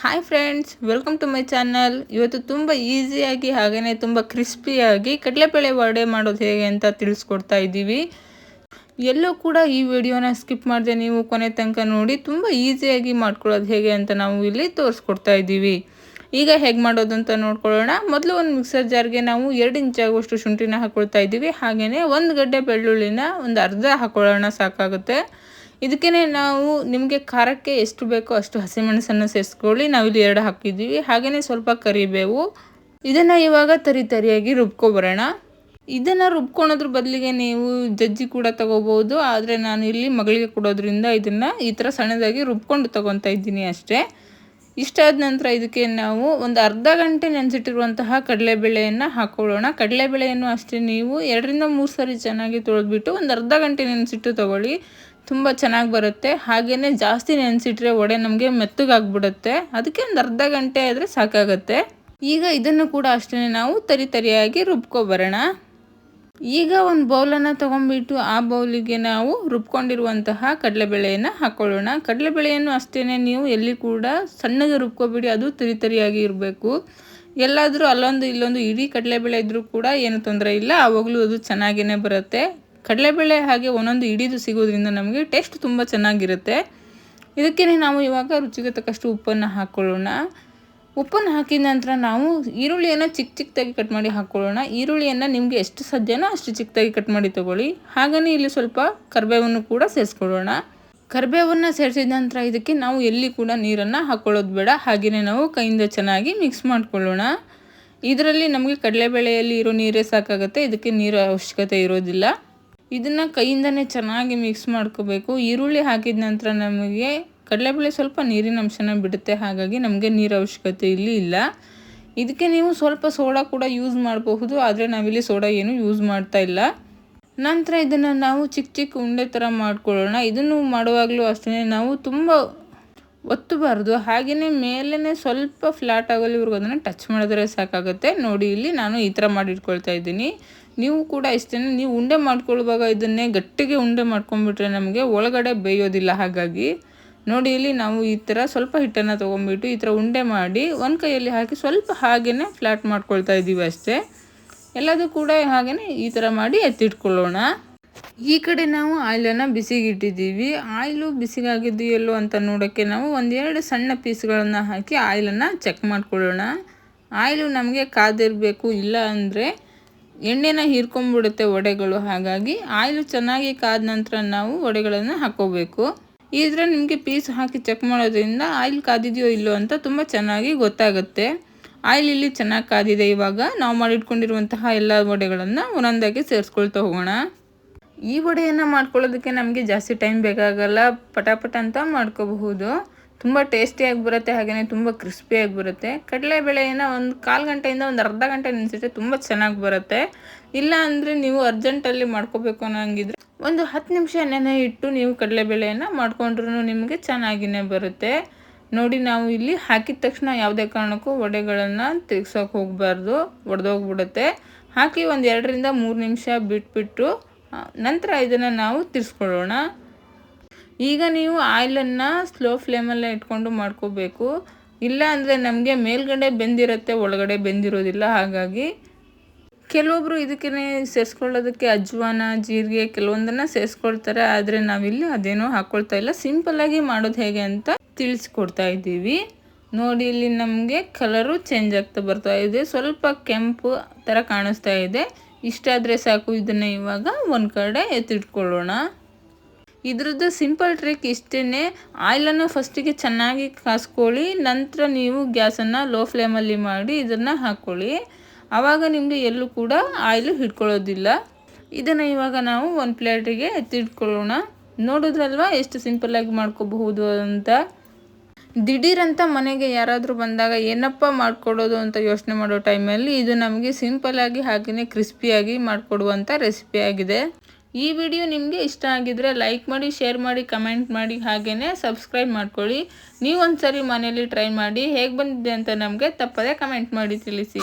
Hi friends welcome to my channel ಇವತ್ತು ತುಂಬ ಈಸಿಯಾಗಿ ಹಾಗೆಯೇ ತುಂಬ ಕ್ರಿಸ್ಪಿಯಾಗಿ ಕಡಲೆಬೇಳೆ ವಡೆ ಮಾಡೋದು ಹೇಗೆ ಅಂತ ತಿಳಿಸ್ಕೊಡ್ತಾ ಇದ್ದೀವಿ. ಎಲ್ಲೂ ಕೂಡ ಈ ವಿಡಿಯೋನ ಸ್ಕಿಪ್ ಮಾಡಿದೆ ನೀವು ಕೊನೆ ತನಕ ನೋಡಿ ತುಂಬ ಈಸಿಯಾಗಿ ಮಾಡ್ಕೊಳ್ಳೋದು ಹೇಗೆ ಅಂತ ನಾವು ಇಲ್ಲಿ ತೋರಿಸ್ಕೊಡ್ತಾ ಇದ್ದೀವಿ. ಈಗ ಹೇಗೆ ಮಾಡೋದು ಅಂತ ನೋಡ್ಕೊಳ್ಳೋಣ. ಮೊದಲು ಒಂದು ಮಿಕ್ಸರ್ ಜಾರ್ಗೆ ನಾವು ಎರಡು ಇಂಚಾಗುವಷ್ಟು ಶುಂಠಿನ ಹಾಕ್ಕೊಳ್ತಾ ಇದ್ದೀವಿ. ಹಾಗೆಯೇ ಒಂದು ಗಡ್ಡೆ ಬೆಳ್ಳುಳ್ಳಿನ ಒಂದು ಅರ್ಧ ಹಾಕ್ಕೊಳ್ಳೋಣ ಸಾಕಾಗುತ್ತೆ. ಇದಕ್ಕೇ ನಾವು ನಿಮಗೆ ಖಾರಕ್ಕೆ ಎಷ್ಟು ಬೇಕೋ ಅಷ್ಟು ಹಸಿಮೆಣಸನ್ನು ಸೇರಿಸ್ಕೊಳ್ಳಿ. ನಾವಿಲ್ಲಿ ಎರಡು ಹಾಕಿದ್ದೀವಿ. ಹಾಗೆಯೇ ಸ್ವಲ್ಪ ಕರಿಬೇವು. ಇದನ್ನು ಇವಾಗ ತರಿ ತರಿಯಾಗಿ ರುಬ್ಕೊಬರೋಣ. ಇದನ್ನು ರುಬ್ಕೊಳೋದ್ರ ಬದಲಿಗೆ ನೀವು ಜಜ್ಜಿ ಕೂಡ ತಗೋಬೋದು. ಆದರೆ ನಾನು ಇಲ್ಲಿ ಮಗಳಿಗೆ ಕೊಡೋದ್ರಿಂದ ಇದನ್ನು ಈ ಥರ ಸಣ್ಣದಾಗಿ ರುಬ್ಕೊಂಡು ತಗೊತಾ ಇದ್ದೀನಿ ಅಷ್ಟೇ. ಇಷ್ಟಾದ ನಂತರ ಇದಕ್ಕೆ ನಾವು ಒಂದು ಅರ್ಧ ಗಂಟೆ ನೆನೆಸಿಟ್ಟಿರುವಂತಹ ಕಡಲೆಬೇಳೆಯನ್ನು ಹಾಕ್ಕೊಳ್ಳೋಣ ಕಡಲೆಬೇಳೆಯನ್ನು ಅಷ್ಟೇ ನೀವು ಎರಡರಿಂದ ಮೂರು ಸಾರಿ ಚೆನ್ನಾಗಿ ತೊಳೆದ್ಬಿಟ್ಟು ಒಂದು ಅರ್ಧ ಗಂಟೆ ನೆನೆಸಿಟ್ಟು ತೊಗೊಳ್ಳಿ. ತುಂಬ ಚೆನ್ನಾಗಿ ಬರುತ್ತೆ. ಹಾಗೆಯೇ ಜಾಸ್ತಿ ನೆನೆಸಿಟ್ರೆ ವಡೆ ನಮಗೆ ಮೆತ್ತಗಾಗ್ಬಿಡುತ್ತೆ. ಅದಕ್ಕೆ ಒಂದು ಅರ್ಧ ಗಂಟೆ ಆದರೆ ಸಾಕಾಗುತ್ತೆ. ಈಗ ಇದನ್ನು ಕೂಡ ಅಷ್ಟೇ ನಾವು ತರಿ ತರಿಯಾಗಿ ರುಬ್ಕೊಬರೋಣ. ಈಗ ಒಂದು ಬೌಲನ್ನು ತೊಗೊಂಡ್ಬಿಟ್ಟು ಆ ಬೌಲಿಗೆ ನಾವು ರುಬ್ಕೊಂಡಿರುವಂತಹ ಕಡಲೆಬೇಳೆಯನ್ನು ಹಾಕ್ಕೊಳ್ಳೋಣ ಕಡಲೆಬೇಳೆಯನ್ನು ಅಷ್ಟೇ ನೀವು ಎಲ್ಲಿ ಕೂಡ ಸಣ್ಣಗೆ ರುಬ್ಕೊಬಿಡಿ, ಅದು ತರಿ ತರಿಯಾಗಿ ಇರಬೇಕು. ಎಲ್ಲಾದರೂ ಅಲ್ಲೊಂದು ಇಲ್ಲೊಂದು, ಇಡೀ ಕಡಲೆಬೇಳೆ ಇದ್ದರೂ ಕೂಡ ಏನು ತೊಂದರೆ ಇಲ್ಲ. ಆವಾಗಲೂ ಅದು ಚೆನ್ನಾಗೇ ಬರುತ್ತೆ. ಕಡಲೆಬೇಳೆ ಹಾಗೆ ಒಂದೊಂದು ಹಿಡಿದು ಸಿಗೋದ್ರಿಂದ ನಮಗೆ ಟೇಸ್ಟ್ ತುಂಬ ಚೆನ್ನಾಗಿರುತ್ತೆ. ಇದಕ್ಕೇ ನಾವು ಇವಾಗ ರುಚಿಗೆ ತಕ್ಕಷ್ಟು ಉಪ್ಪನ್ನು ಹಾಕ್ಕೊಳ್ಳೋಣ ಉಪ್ಪನ್ನು ಹಾಕಿದ ನಂತರ ನಾವು ಈರುಳ್ಳಿಯನ್ನು ಚಿಕ್ಕ ಚಿಕ್ಕದಾಗಿ ಕಟ್ ಮಾಡಿ ಹಾಕ್ಕೊಳ್ಳೋಣ ಈರುಳ್ಳಿಯನ್ನು ನಿಮಗೆ ಎಷ್ಟು ಸಾಧ್ಯನೋ ಅಷ್ಟು ಚಿಕ್ಕದಾಗಿ ಕಟ್ ಮಾಡಿ ತೊಗೊಳ್ಳಿ. ಹಾಗೆಯೇ ಇಲ್ಲಿ ಸ್ವಲ್ಪ ಕರಿಬೇವನ್ನು ಕೂಡ ಸೇರಿಸ್ಕೊಳ್ಳೋಣ. ಕರಿಬೇವನ್ನು ಸೇರಿಸಿದ ನಂತರ ಇದಕ್ಕೆ ನಾವು ಎಲ್ಲಿ ಕೂಡ ನೀರನ್ನು ಹಾಕ್ಕೊಳ್ಳೋದು ಬೇಡ. ಹಾಗೆಯೇ ನಾವು ಕೈಯಿಂದ ಚೆನ್ನಾಗಿ ಮಿಕ್ಸ್ ಮಾಡಿಕೊಳ್ಳೋಣ. ಇದರಲ್ಲಿ ನಮಗೆ ಕಡಲೆಬೇಳೆಯಲ್ಲಿ ಇರೋ ನೀರೇ ಸಾಕಾಗುತ್ತೆ. ಇದಕ್ಕೆ ನೀರು ಅವಶ್ಯಕತೆ ಇರೋದಿಲ್ಲ. ಇದನ್ನು ಕೈಯಿಂದನೇ ಚೆನ್ನಾಗಿ ಮಿಕ್ಸ್ ಮಾಡ್ಕೋಬೇಕು. ಈರುಳ್ಳಿ ಹಾಕಿದ ನಂತರ ನಮಗೆ ಕಡಲೆಬೇಳೆ ಸ್ವಲ್ಪ ನೀರಿನ ಅಂಶನ ಬಿಡುತ್ತೆ. ಹಾಗಾಗಿ ನಮಗೆ ನೀರು ಅವಶ್ಯಕತೆ ಇಲ್ಲಿ ಇಲ್ಲ. ಇದಕ್ಕೆ ನೀವು ಸ್ವಲ್ಪ ಸೋಡಾ ಕೂಡ ಯೂಸ್ ಮಾಡಬಹುದು. ಆದರೆ ನಾವಿಲ್ಲಿ ಸೋಡಾ ಏನು ಯೂಸ್ ಮಾಡ್ತಾ ಇಲ್ಲ. ನಂತರ ಇದನ್ನು ನಾವು ಚಿಕ್ಕ ಚಿಕ್ಕ ಉಂಡೆ ಥರ ಮಾಡ್ಕೊಳ್ಳೋಣ. ಇದನ್ನು ಮಾಡುವಾಗಲೂ ಅಷ್ಟೇ ನಾವು ತುಂಬ ಒತ್ತಬಾರ್ದು. ಹಾಗೆಯೇ ಮೇಲೇ ಸ್ವಲ್ಪ ಫ್ಲಾಟ್ ಆಗೋಲ್ಲಿವರೆಗೂ ಅದನ್ನು ಟಚ್ ಮಾಡಿದ್ರೆ ಸಾಕಾಗುತ್ತೆ. ನೋಡಿ ಇಲ್ಲಿ ನಾನು ಈ ಥರ ಮಾಡಿಟ್ಕೊಳ್ತಾ ಇದ್ದೀನಿ. ನೀವು ಕೂಡ ಇಷ್ಟೇ ನೀವು ಉಂಡೆ ಮಾಡ್ಕೊಳ್ಳುವಾಗ ಇದನ್ನೇ ಗಟ್ಟಿಗೆ ಉಂಡೆ ಮಾಡ್ಕೊಂಡ್ಬಿಟ್ರೆ ನಮಗೆ ಒಳಗಡೆ ಬೇಯೋದಿಲ್ಲ. ಹಾಗಾಗಿ ನೋಡಿ ಇಲ್ಲಿ ನಾವು ಈ ಥರ ಸ್ವಲ್ಪ ಹಿಟ್ಟನ್ನು ತೊಗೊಂಡ್ಬಿಟ್ಟು ಈ ಥರ ಉಂಡೆ ಮಾಡಿ ಒಂದು ಕೈಯಲ್ಲಿ ಹಾಕಿ ಸ್ವಲ್ಪ ಹಾಗೆಯೇ ಫ್ಲಾಟ್ ಮಾಡ್ಕೊಳ್ತಾ ಇದ್ದೀವಿ ಅಷ್ಟೇ. ಎಲ್ಲದೂ ಕೂಡ ಹಾಗೆಯೇ ಈ ಥರ ಮಾಡಿ ಎತ್ತಿಟ್ಕೊಳ್ಳೋಣ. ಈ ಕಡೆ ನಾವು ಆಯಿಲನ್ನು ಬಿಸಿಗೆ ಇಟ್ಟಿದ್ದೀವಿ ಆಯಿಲು ಬಿಸಿಗಾಗಿದೆಯಲ್ಲೋ ಅಂತ ನೋಡೋಕ್ಕೆ ನಾವು ಒಂದೆರಡು ಸಣ್ಣ ಪೀಸ್ಗಳನ್ನು ಹಾಕಿ ಆಯಿಲನ್ನು ಚೆಕ್ ಮಾಡ್ಕೊಳ್ಳೋಣ. ಆಯಿಲು ನಮಗೆ ಕಾದಿರಬೇಕು ಇಲ್ಲ ಅಂದರೆ ಎಣ್ಣೆನ ಹೀರ್ಕೊಂಡ್ಬಿಡುತ್ತೆ ವಡೆಗಳು. ಹಾಗಾಗಿ ಆಯಿಲು ಚೆನ್ನಾಗಿ ಕಾದ ನಂತರ ನಾವು ವಡೆಗಳನ್ನು ಹಾಕೋಬೇಕು ಇದ್ರೆ ನಿಮಗೆ ಪೀಸ್ ಹಾಕಿ ಚೆಕ್ ಮಾಡೋದ್ರಿಂದ ಆಯಿಲ್ ಕಾದಿದೆಯೋ ಇಲ್ಲೋ ಅಂತ ತುಂಬ ಚೆನ್ನಾಗಿ ಗೊತ್ತಾಗುತ್ತೆ. ಆಯಿಲ್ ಇಲ್ಲಿ ಚೆನ್ನಾಗಿ ಕಾದಿದೆ ಇವಾಗ. ನಾವು ಮಾಡಿಟ್ಕೊಂಡಿರುವಂತಹ ಎಲ್ಲ ವಡೆಗಳನ್ನು ಒಂದೊಂದಾಗಿ ಸೇರಿಸ್ಕೊಳ್ತಾ ಹೋಗೋಣ. ಈ ವಡೆಯನ್ನು ಮಾಡ್ಕೊಳ್ಳೋದಕ್ಕೆ ನಮಗೆ ಜಾಸ್ತಿ ಟೈಮ್ ಬೇಕಾಗಲ್ಲ. ಪಟಾಪಟ ಅಂತ ಮಾಡ್ಕೋಬಹುದು. ತುಂಬ ಟೇಸ್ಟಿಯಾಗಿ ಬರುತ್ತೆ ಹಾಗೆಯೇ ತುಂಬ ಕ್ರಿಸ್ಪಿಯಾಗಿ ಬರುತ್ತೆ. ಕಡಲೆಬೇಳೆಯನ್ನು ಒಂದು ಕಾಲು ಗಂಟೆಯಿಂದ ಒಂದು ಅರ್ಧ ಗಂಟೆ ನೆನೆಸಿಟ್ರೆ ತುಂಬ ಚೆನ್ನಾಗಿ ಬರುತ್ತೆ. ಇಲ್ಲ ಅಂದರೆ ನೀವು ಅರ್ಜೆಂಟಲ್ಲಿ ಮಾಡ್ಕೋಬೇಕು ಅನ್ನೋಂಗಿದ್ರೆ ಒಂದು ಹತ್ತು ನಿಮಿಷ ನೆನೆ ಇಟ್ಟು ನೀವು ಕಡಲೆಬೇಳೆಯನ್ನು ಮಾಡ್ಕೊಂಡ್ರೂ ನಿಮಗೆ ಚೆನ್ನಾಗಿಯೇ ಬರುತ್ತೆ. ನೋಡಿ, ನಾವು ಇಲ್ಲಿ ಹಾಕಿದ ತಕ್ಷಣ ಯಾವುದೇ ಕಾರಣಕ್ಕೂ ವಡೆಗಳನ್ನು ತೆಗ್ಸೋಕೆ ಹೋಗಬಾರ್ದು, ಒಡೆದೋಗ್ಬಿಡುತ್ತೆ. ಹಾಕಿ ಒಂದು ಎರಡರಿಂದ ಮೂರು ನಿಮಿಷ ಬಿಟ್ಬಿಟ್ಟು ನಂತರ ಇದನ್ನು ನಾವು ತಿರ್ಸ್ಕೊಳ್ಳೋಣ. ಈಗ ನೀವು ಆಯಿಲನ್ನು ಸ್ಲೋ ಫ್ಲೇಮಲ್ಲೇ ಇಟ್ಕೊಂಡು ಮಾಡ್ಕೋಬೇಕು. ಇಲ್ಲ ಅಂದರೆ ನಮಗೆ ಮೇಲ್ಗಡೆ ಬೆಂದಿರುತ್ತೆ, ಒಳಗಡೆ ಬೆಂದಿರೋದಿಲ್ಲ. ಹಾಗಾಗಿ ಕೆಲವೊಬ್ಬರು ಇದಕ್ಕೆ ಸೇರಿಸ್ಕೊಳ್ಳೋದಕ್ಕೆ ಅಜ್ವಾನ, ಜೀರಿಗೆ ಕೆಲವೊಂದನ್ನು ಸೇರಿಸ್ಕೊಳ್ತಾರೆ. ಆದರೆ ನಾವಿಲ್ಲಿ ಅದೇನೋ ಹಾಕ್ಕೊಳ್ತಾ ಇಲ್ಲ. ಸಿಂಪಲ್ಲಾಗಿ ಮಾಡೋದು ಹೇಗೆ ಅಂತ ತಿಳಿಸ್ಕೊಡ್ತಾ ಇದ್ದೀವಿ. ನೋಡಿ, ಇಲ್ಲಿ ನಮಗೆ ಕಲರು ಚೇಂಜ್ ಆಗ್ತಾ ಬರ್ತಾ ಇದೆ. ಸ್ವಲ್ಪ ಕೆಂಪು ಥರ ಕಾಣಿಸ್ತಾ ಇದೆ. ಇಷ್ಟಾದರೆ ಸಾಕು, ಇದನ್ನು ಇವಾಗ ಒಂದು ಕಡೆ ಎತ್ತಿಟ್ಕೊಳ್ಳೋಣ. ಇದ್ರದ್ದು ಸಿಂಪಲ್ ಟ್ರಿಕ್ ಇಷ್ಟೇ ಆಯಿಲನ್ನು ಫಸ್ಟಿಗೆ ಚೆನ್ನಾಗಿ ಕಾಸ್ಕೊಳ್ಳಿ, ನಂತರ ನೀವು ಗ್ಯಾಸನ್ನು ಲೋ ಫ್ಲೇಮಲ್ಲಿ ಮಾಡಿ ಇದನ್ನು ಹಾಕ್ಕೊಳ್ಳಿ ಆವಾಗ ನಿಮಗೆ ಎಲ್ಲೂ ಕೂಡ ಆಯಿಲು ಹಿಡ್ಕೊಳ್ಳೋದಿಲ್ಲ. ಇದನ್ನು ಇವಾಗ ನಾವು ಒಂದು ಪ್ಲೇಟಿಗೆ ಎತ್ತಿಟ್ಕೊಳ್ಳೋಣ. ನೋಡಿದ್ರಲ್ವ ಎಷ್ಟು ಸಿಂಪಲ್ಲಾಗಿ ಮಾಡ್ಕೋಬಹುದು ಅಂತ? ದಿಢೀರಂತ ಮನೆಗೆ ಯಾರಾದರೂ ಬಂದಾಗ ಏನಪ್ಪ ಮಾಡಿಕೊಡೋದು ಅಂತ ಯೋಚನೆ ಮಾಡೋ ಟೈಮಲ್ಲಿ ಇದು ನಮಗೆ ಸಿಂಪಲ್ಲಾಗಿ ಹಾಗೆಯೇ ಕ್ರಿಸ್ಪಿಯಾಗಿ ಮಾಡಿಕೊಡುವಂಥ ರೆಸಿಪಿ ಆಗಿದೆ. ಈ ವಿಡಿಯೋ ನಿಮಗೆ ಇಷ್ಟ ಆಗಿದ್ರೆ ಲೈಕ್ ಮಾಡಿ, ಶೇರ್ ಮಾಡಿ, ಕಮೆಂಟ್ ಮಾಡಿ ಹಾಗೇ ಸಬ್ಸ್ಕ್ರೈಬ್ ಮಾಡ್ಕೊಳ್ಳಿ. ನೀವು ಸರಿ ಮನೇಲಿ ಟ್ರೈ ಮಾಡಿ ಹೇಗೆ ಬಂದಿದೆ ಅಂತ ನಮಗೆ ತಪ್ಪದೇ ಕಮೆಂಟ್ ಮಾಡಿ ತಿಳಿಸಿ.